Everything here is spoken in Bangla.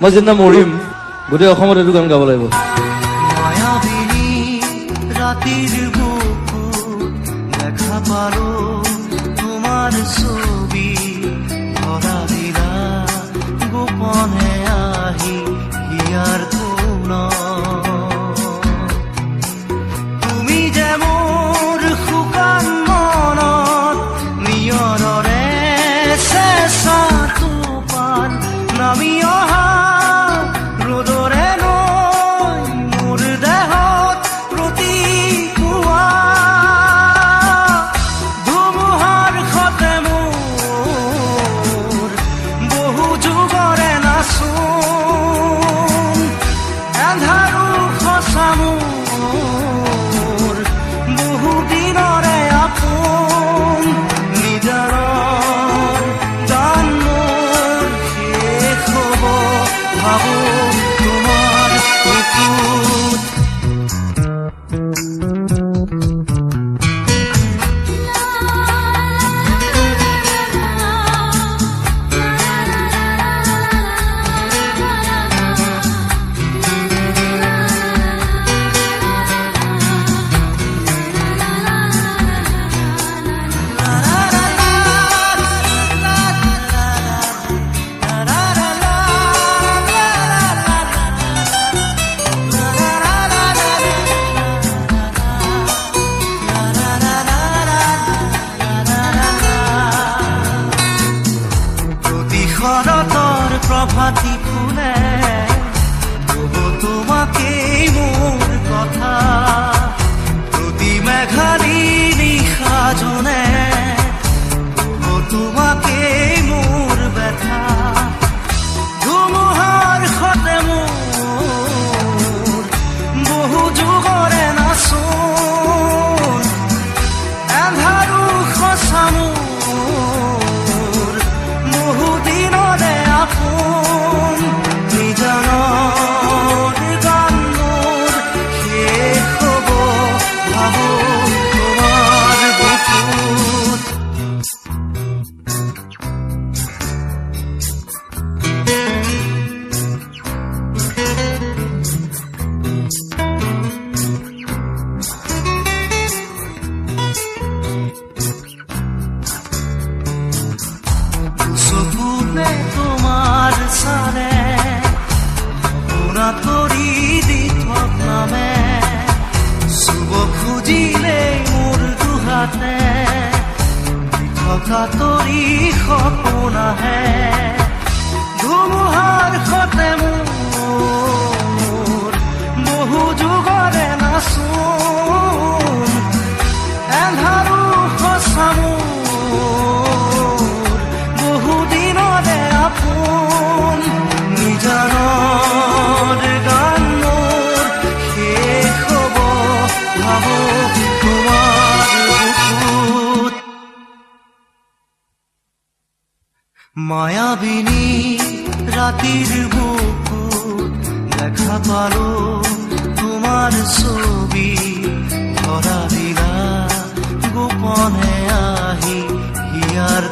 মই যেদিনা মৰিম গোটেই অসমত এইটো গান গাব লাগিব। তোমাৰ ছবি। ভৰা দিলা গোপনে শরতর প্রভাতি ফুলে তবু তোমাকে মন sana Unat gori di tuat name Subo khujile mur duhate Thoka tori khopuna hai মায়াবিনী রাতির বুকুট দেখা পালো তোমার ছবি ধরা দিলা গোপনে আহি হিয়ার